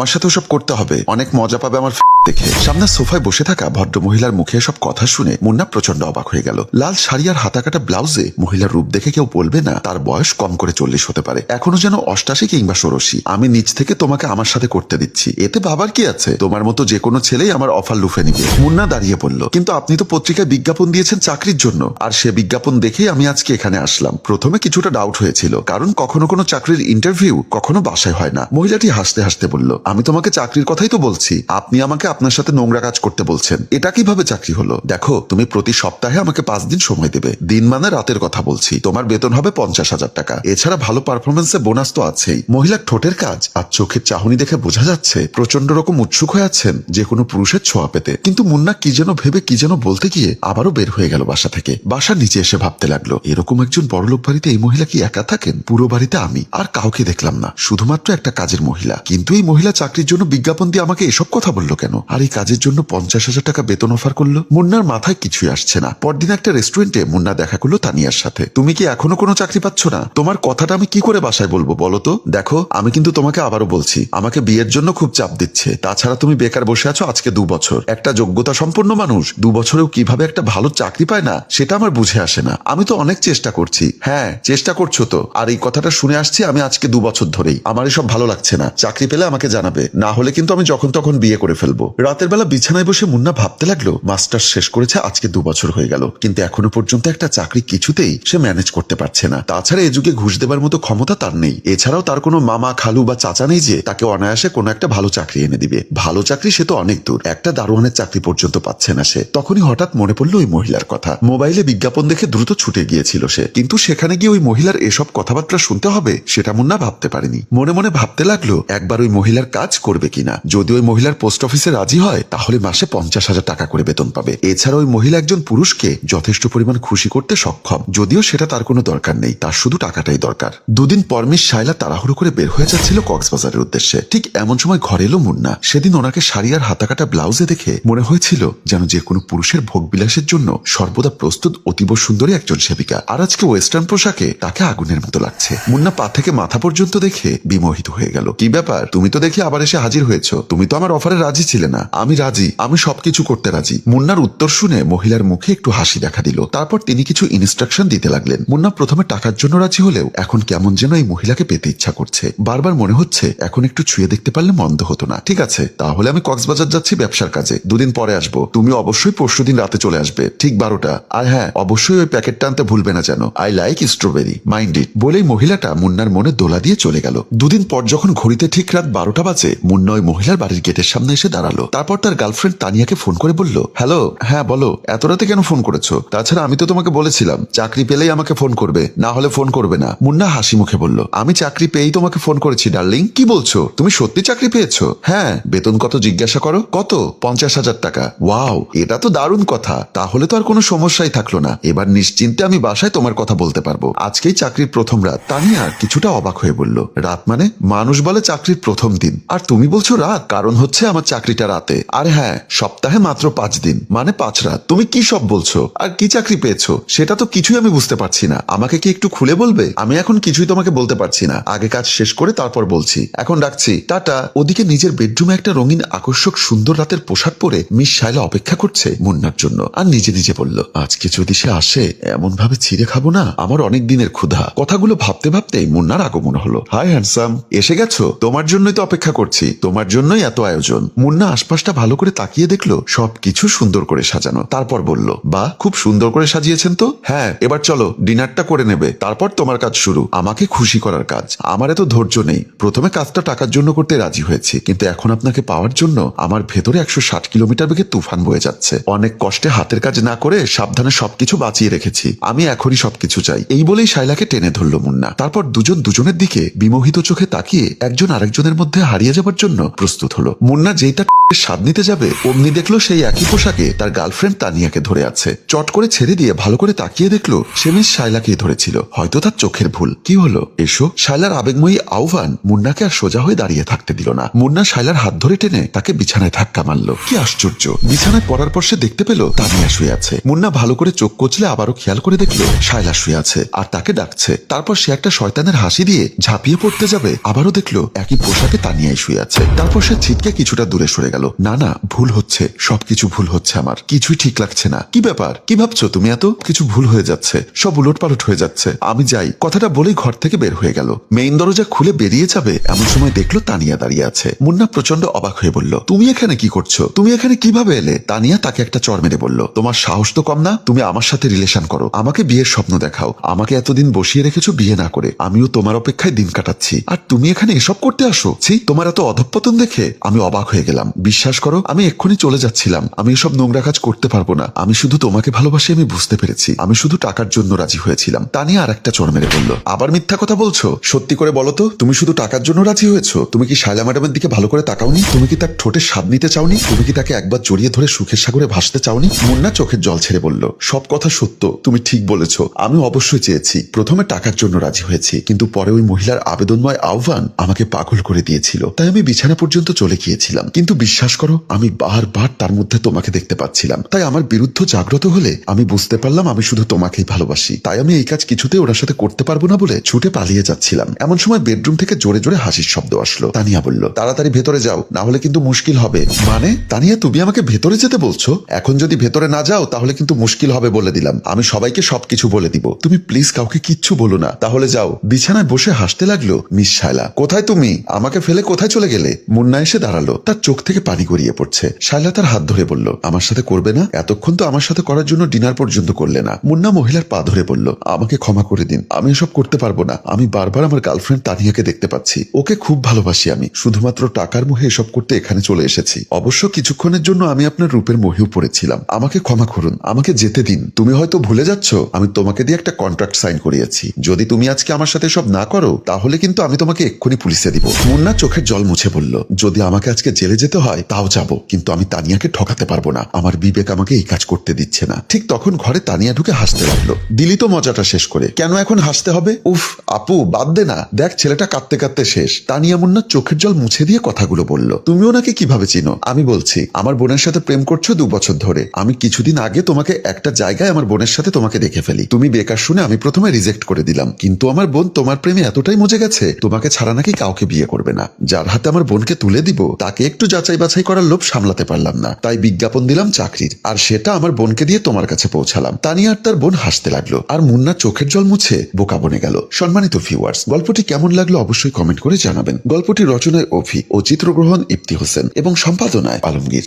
আমার সাথে ওসব করতে হবে। অনেক মজা পাবে আমার দেখে। সামনে সোফায় বসে থাকা ভদ্র মহিলার মুখে সব কথা শুনে মুন্না প্রচণ্ড অবাক হয়ে গেল। লাল শাড়ি আর হাতাকাটা ব্লাউজে মহিলার রূপ দেখে কেউ বলবে না, তার বয়স কম করে চল্লিশ হতে পারে। এখনও যেন অষ্টাশি কিংবা ষোড়শি। আমি নিজ থেকে তোমাকে আমার সাথে করতে দিচ্ছি। এতে বাবার কি আছে? তোমার মতো যে কোনো ছেলেই আমার অফার লুফে নিবে। মুন্না দাঁড়িয়ে পড়ল কিন্তু আপনি তো পত্রিকায় বিজ্ঞাপন দিয়েছেন চাকরির জন্য। আর সে বিজ্ঞাপন দেখেই আমি আজকে এখানে আসলাম। প্রথমে কিছুটা ডাউট হয়েছিল, কারণ কখনো কোনো চাকরির ইন্টারভিউ কখনো বাসায় হয় না। মহিলাটি হাসতে হাসতে বলল আমি তোমাকে চাকরির কথাই তো বলছি। আপনি আমাকে আপনার সাথে নোংরা কাজ করতে বলছেন। এটা কীভাবে চাকরি হলো? দেখো, তুমি প্রতি সপ্তাহে আমাকে পাঁচ দিন সময় দেবে। দিন মানে রাতের কথা বলছি। তোমার বেতন হবে পঞ্চাশ হাজার টাকা। এছাড়া ভালো পারফরমেন্সে বোনাস তো আছেই। মহিলার ঠোঁটের কাজ। আর চোখের চাহনি দেখে বোঝা যাচ্ছে প্রচণ্ড রকম উৎসুক হয়ে আছেন যে কোনো পুরুষের ছোঁয়া পেতে। কিন্তু মুন্না কি যেন ভেবে, কি যেন বলতে গিয়ে আবারও বের হয়ে গেল বাসা থেকে। বাসার নিচে এসে ভাবতে লাগল, এরকম একজন বড়লোক বাড়িতে এই মহিলা কি একা থাকেন? পুরো বাড়িতে আমি। আর কাউকে দেখলাম না। শুধুমাত্র একটা কাজের মহিলা। কিন্তু এই মহিলা চাকরির জন্য বিজ্ঞাপন দিয়ে আমাকে এসব কথা বলল কেন? আর এই কাজের জন্য পঞ্চাশ হাজার টাকা বেতন অফার করল? মুন্নার মাথায় কিছুই আসছে না। পরদিন একটা রেস্টুরেন্টে মুন্না দেখা করল তানিয়ার সাথে। তুমি কি এখনও কোনো চাকরি পাচ্ছ না? তোমার কথাটা আমি কি করে বাসায় বলব বলো তো? দেখো, আমি কিন্তু তোমাকে আবারও বলছি, আমাকে বিয়ের জন্য খুব চাপ দিচ্ছে। তাছাড়া তুমি বেকার বসে আছো আজকে দু বছর। একটা যোগ্যতা সম্পন্ন মানুষ, দু বছরেও কীভাবে একটা ভালো চাকরি পায় না, সেটা আমার বুঝে আসে না। আমি তো অনেক চেষ্টা করছি। হ্যাঁ চেষ্টা করছ তো। আর এই কথাটা শুনে আসছি আমি আজকে দু বছর ধরেই। আমার এসব ভালো লাগছে না। চাকরি পেলে আমাকে জানাবে। না হলে কিন্তু আমি যখন তখন বিয়ে করে ফেলব। রাতের বেলা বিছানায় বসে মুন্না ভাবতে লাগল, মাস্টার শেষ করেছে, আজকে দু বছর হয়ে গেল। কিন্তু এখনও পর্যন্ত একটা চাকরি কিছুতেই সে ম্যানেজ করতে পারছে না। তাছাড়া এ যুগে ঘুষ দেবার মতো ক্ষমতা তার নেই। এছাড়াও তার কোনো মামা, খালু বা চাচা নেই যে তাকে অনায়াসে কোনো একটা ভালো চাকরি এনে দিবে। ভালো চাকরি সে তো অনেক দূর। একটা দারোয়ানের চাকরি পর্যন্ত পাচ্ছে না সে। তখনই হঠাৎ মনে পড়ল ওই মহিলার কথা। মোবাইলে বিজ্ঞাপন দেখে দ্রুত ছুটে গিয়েছিল সে। কিন্তু সেখানে গিয়ে ওই মহিলার এসব কথাবার্তা শুনতে হবে, সেটা মুন্না ভাবতে পারেনি। মনে মনে ভাবতে লাগল, একবার ওই মহিলার কাজ করবে কিনা? যদি ওই মহিলার পোস্ট অফিসে রাজি হয়, তাহলে মাসে পঞ্চাশ হাজার টাকা করে বেতন পাবে। এছাড়া ওই মহিলা একজন পুরুষকে যথেষ্ট পরিমাণ খুশি করতে সক্ষম। যদিও সেটা তার কোনো দরকার নেই, তার শুধু টাকাটাই দরকার। দুদিন পর মিস শাইলা তাড়াহুড়ো করে বের হয়ে যাচ্ছিল কক্সবাজারের উদ্দেশ্যে। ঠিক এমন সময় ঘরে এলো মুন্না। সেদিন ওনাকে শাড়ি আর হাতাকাটা ব্লাউজে দেখে মনে হয়েছিল যেন যে কোনো পুরুষের ভোগ বিলাসের জন্য সর্বদা প্রস্তুত অতীব সুন্দরী একজন সেবিকা। আর আজকে ওয়েস্টার্ন পোশাকে তাকে আগুনের মতো লাগছে। মুন্না পা থেকে মাথা পর্যন্ত দেখে বিমোহিত হয়ে গেল। কি ব্যাপার? তুমি তো দেখি আবার এসে হাজির হয়েছো। তুমি তো আমার অফারে রাজি ছিলে না। আমি রাজি। আমি সবকিছু করতে রাজি। মুন্নার উত্তর শুনে মহিলার মুখে একটু হাসি দেখা দিল। তারপর তিনি কিছু ইনস্ট্রাকশন দিতে লাগলেন। মুন্না প্রথমে টাকার জন্য রাজি হলেও এখন কেমন যেন এই মহিলাকে পেতে ইচ্ছা করছে। বারবার মনে হচ্ছে, এখন একটু ছুঁয়ে দেখতে পারলে মন্দ হতো না। ঠিক আছে, তাহলে আমি কক্সবাজার যাচ্ছি ব্যবসার কাজে। দুদিন পরে আসব। তুমি অবশ্যই পরশু দিন রাতে চলে আসবে। ঠিক বারোটা। আর হ্যাঁ অবশ্যই ওই প্যাকেটটা আনতে ভুলবে না যেন। I like strawberry mind it বলেই মহিলাটা মুন্নার মনে দোলা দিয়ে চলে গেল। দুদিন পর যখন ঘড়িতে ঠিক রাত বারোটা বাজে মুন্না ওই মহিলার বাড়ির গেটের সামনে এসে দাঁড়াল। তারপর তার গার্লফ্রেন্ড তানিয়াকে ফোন করে বলল হ্যালো হ্যাঁ বলো, এত রাতে কেন ফোন করেছ? তাছাড়া আমি তো তোমাকে বলেছিলাম, চাকরি পেলেই আমাকে ফোন করবে, না হলে ফোন করবে না। মুন্না হাসি মুখে বলল, আমি চাকরি পেয়েই তোমাকে ফোন করেছি ডার্লিং কি বলছো? তুমি সত্যি চাকরি পেয়েছ? হ্যাঁ বেতন কত জিজ্ঞাসা করো? কত? পঞ্চাশ হাজার টাকা। ওয়াও, এটা তো দারুণ কথা। তাহলে তো আর কোনো সমস্যাই থাকল না। এবার নিশ্চিন্তে আমি বাসায় তোমার কথা বলতে পারব। আজকেই চাকরির প্রথম রাত। তানিয়া কিছুটা অবাক হয়ে বলল, রাত মানে? মানুষ বলে চাকরির প্রথম দিন। আর তুমি বলছো রাত, কারণ হচ্ছে আমার চাকরিটা রাতে। আর হ্যাঁ সপ্তাহে মাত্র পাঁচ দিন মানে পাঁচ রাত। তুমি কি সব বলছো? আর কি চাকরি পেয়েছ? সেটা তো কিছুই আমি বুঝতে পারছি না। আমাকে কি একটু খুলে বলবে? আমি এখন কিছুই তোমাকে বলতে পারছি না। আগে কাজ শেষ করে তারপর বলছি। এখন রাখছি। টাটা। ওদিকে নিজের বেডরুমে একটা রঙিন আকর্ষক সুন্দর রাতের পোশাক পরে মিস শাইলা অপেক্ষা করছে মুন্নার জন্য। আর নিজে নিজে বলল, আজকে যদি সে আসে এমন ভাবে ছিঁড়ে খাব না? আমার অনেক দিনের ক্ষুধা। কথাগুলো ভাবতে ভাবতেই মুন্নার আগমন হলো। Hi, handsome. এসে গেছো? তোমার জন্যই তো অপেক্ষা করছি, তোমার জন্যই এত আয়োজন। মুন্না আশপাশটা ভালো করে তাকিয়ে দেখল, সবকিছু সুন্দর করে সাজানো। তারপর বলল বা খুব সুন্দর করে সাজিয়েছেন তো? হ্যাঁ এবার চলো, ডিনারটা করে নেবে। তারপর তোমার কাজ শুরু। আমাকে খুশি করার কাজ। আমার এত ধৈর্য নেই। প্রথমে কাজটা টাকার জন্য করতে রাজি হয়েছি, কিন্তু এখন আপনাকে পাওয়ার জন্য আমার ভেতরে একশো ষাট কিলোমিটার বেগে তুফান বয়ে যাচ্ছে। অনেক কষ্টে হাতের কাজ না করে সাবধানে সবকিছু বাঁচিয়ে রেখেছি। আমি এখনই সবকিছু চাই। এই বলেই শাইলাকে টেনে ধরল মুন্না। তারপর দুজন দুজনের দিকে বিমোহিত চোখে তাকিয়ে একজন আরেকজনের মধ্যে হারিয়ে যাবার জন্য প্রস্তুত হলো। মুন্না যেইটা স্বাদ নিতে যাবে? অমনি দেখল সেই একই পোশাকে তার গার্লফ্রেন্ড তানিয়াকে ধরে আছে। চট করে ছেড়ে দিয়ে ভালো করে তাকিয়ে দেখল সে মিস শাইলাকেই ধরেছিল। হয়তো তার চোখের ভুল। কি হলো? এসো। শাইলার আবেগময়ী আহ্বান মুন্নাকে আর সোজা হয়ে দাঁড়িয়ে থাকতে দিল না। মুন্না শাইলার হাত ধরে টেনে তাকে বিছানায় ধাক্কা মারলো। কি আশ্চর্য! বিছানায় পড়ার পর সে দেখতে পেল তানিয়া শুয়ে আছে। মুন্না ভালো করে চোখ কচলে আবারও খেয়াল করে দেখল শাইলা শুয়ে আছে আর তাকে ডাকছে। তারপর সে একটা শয়তানের হাসি দিয়ে ঝাঁপিয়ে পড়তে যাবে। আবারও দেখল একই পোশাকে তানিয়াই শুয়ে আছে। তারপর সে ছিটকে কিছুটা দূরে সরে গেল। না না, ভুল হচ্ছে। সবকিছু ভুল হচ্ছে আমার। কিছুই ঠিক লাগছে না। কি ব্যাপার? কি ভাবছ তুমি এত? কিছু ভুল হয়ে যাচ্ছে। সব উলট পালট হয়ে যাচ্ছে। আমি যাই। কথাটা বলেই ঘর থেকে বের হয়ে গেল। মেইন দরজা খুলে বেরিয়ে যাবে, এমন সময় দেখল তানিয়া দাঁড়িয়ে আছে। মুন্না প্রচণ্ড অবাক হয়ে বলল, তুমি এখানে কি করছ? তুমি এখানে কীভাবে এলে? তানিয়া তাকে একটা চর মেরে বলল, তোমার সাহস তো কম না? তুমি আমার সাথে রিলেশন করো। আমাকে বিয়ের স্বপ্ন দেখাও। আমাকে এতদিন বসিয়ে রেখেছো বিয়ে না করে। আমিও তোমার অপেক্ষায় দিন কাটাচ্ছি। আর তুমি এখানে এসব করতে আসো? ছি, তোমার এত অধঃপতন দেখে আমি অবাক হয়ে গেলাম। বিশ্বাস করো, আমি এক্ষুনি চলে যাচ্ছিলাম। আমি এসব নোংরা কাজ করতে পারব না। আমি শুধু তোমাকে ভালোবাসি, আমি বুঝতে পেরেছি। আমি শুধু টাকার জন্য রাজি হয়েছিলাম। তা নিয়ে আর একটা চর মেরে বলল, আবার মিথ্যা কথা বলছো? সত্যি করে বলো তো, তুমি শুধু টাকার জন্য রাজি হয়েছো? তুমি কি শাইলা ম্যাডামের দিকে ভালো করে তাকাওনি? তুমি কি তার ঠোঁটে স্বাদ নিতে চাওনি? তুমি কি তাকে একবার জড়িয়ে ধরে সুখের সাগরে ভাসতে চাওনি? মুন্না চোখের জল ছেড়ে বলল, সব কথা সত্য, তুমি ঠিক বলেছ। আমি অবশ্যই চেয়েছি। প্রথমে টাকার জন্য রাজি হয়েছি, কিন্তু পরে ওই মহিলার আবেদনময় আহ্বান আমাকে পাগল করে দিয়েছিল। তাই আমি বিছানা পর্যন্ত চলে গিয়েছিলাম। কিন্তু বিশ্বাস করো, আমি বারবার তার মধ্যে তোমাকে দেখতে পাচ্ছিলাম। তাই আমার বিরুদ্ধ জাগ্রত হলে আমি বুঝতে পারলাম আমি শুধু তোমাকেই ভালোবাসি। তাই আমি এই কাজ কিছুতে ওনার সাথে করতে পারব না বলে ছুটে পালিয়ে যাচ্ছিলাম। এমন সময় বেডরুম থেকে জোরে জোরে হাসির শব্দ আসলো। তানিয়া বলল, তাড়াতাড়ি ভেতরে যাও, না হলে কিন্তু মুশকিল হবে। মানে? তানিয়া, তুমি আমাকে ভেতরে যেতে বলছো? এখন যদি ভেতরে না যাও, তাহলে কিন্তু মুশকিল হবে বলে দিলাম। আমি সবাইকে সবকিছু বলে দিব। তুমি প্লিজ কাউকে কিচ্ছু বলো না। তাহলে যাও। বিছানায় বসে হাসতে লাগল মিস শায়লা। কোথায় তুমি? আমাকে ফেলে কোথায় চলে গেলে? মুন্না এসে দাঁড়াল। তার চোখ থেকে পানি গড়িয়ে পড়ছে। শায়লা তার হাত ধরে বলল, আমার সাথে করবে না? এতক্ষণ তো আমার সাথে করার জন্য ডিনার পর্যন্ত করলে না। মুন্না মহিলার পা ধরে বলল, আমাকে ক্ষমা করে দিন। আমি এসব করতে পারব না। আমি বারবার আমার গার্লফ্রেন্ড তানিয়াকে দেখতে পাচ্ছি। ওকে খুব ভালোবাসি আমি। শুধুমাত্র টাকার মোহে এসব করতে এখানে চলে এসেছি। অবশ্য কিছুক্ষণের জন্য আমি আপনার রূপের মোহেও পড়েছিলাম। আমাকে ক্ষমা করুন। আমাকে যেতে দিন। তুমি হয়তো ভুলে যাচ্ছ, আমি তোমাকে দিয়ে একটা কন্ট্রাক্ট সাইন করিয়েছি। যদি তুমি আজকে আমার সাথে সব না করো, তাহলে কিন্তু আমি তোমাকে এক্ষুনি পুলিশে দিব। মুন্না চোখের জল মুছে বলল, যদি আমাকে আজকে জেলে যেতে হয় তাও যাব। কিন্তু আমি তানিয়াকে ঠকাতে পারব না। আমার বিবেক আমাকে এই কাজ করতে দিচ্ছে না। ঠিক তখন ঘরে তানিয়া ঢুকে হাসতে লাগল। দিলি তো মজাটা শেষ করে। কেন এখন হাসতে হবে? উফ, আপু, বাদ দে না। দেখ, ছেলেটা কাঁদতে কাঁদতে শেষ। তানিয়া মুন্না চোখের জল মুছে দিয়ে কথাগুলো বলল, তুমিও নাকি কীভাবে চিনো? আমি বলছি, আমার বোনের সাথে প্রেম করছ দু বছর ধরে। আমি কিছুদিন আগে তোমাকে একটা জায়গায় আমার বোনের সাথে তোমাকে দেখে ফেলি। তুমি বেকার শুনে আমি প্রথমে রিজেক্ট করে দিলাম। কিন্তু আমার বোন তোমার প্রেমে এতটাই মজে গেছে, তোমাকে ছাড়া নাকি কাউকে বিয়ে করবে না। যার হাতে আমার বোনকে তুলে দিব, তাকে একটু যাচাই বাছাই করার লোভ সামলাতে পারলাম না। তাই বিজ্ঞাপন দিলাম চাকরির। আর সেটা আমার বোনকে দিয়ে তোমার কাছে পৌঁছালাম। তানিয়া আর তার বোন হাসতে লাগল। আর মুন্না চোখের জল মুছে বোকা বনে গেল। সম্মানিত ভিউয়ার্স গল্পটি কেমন লাগল অবশ্যই কমেন্ট করে জানাবেন। গল্পটি রচনায় অভি ও চিত্রগ্রহণ ইফতি হোসেন এবং সম্পাদনায় আলমগীর।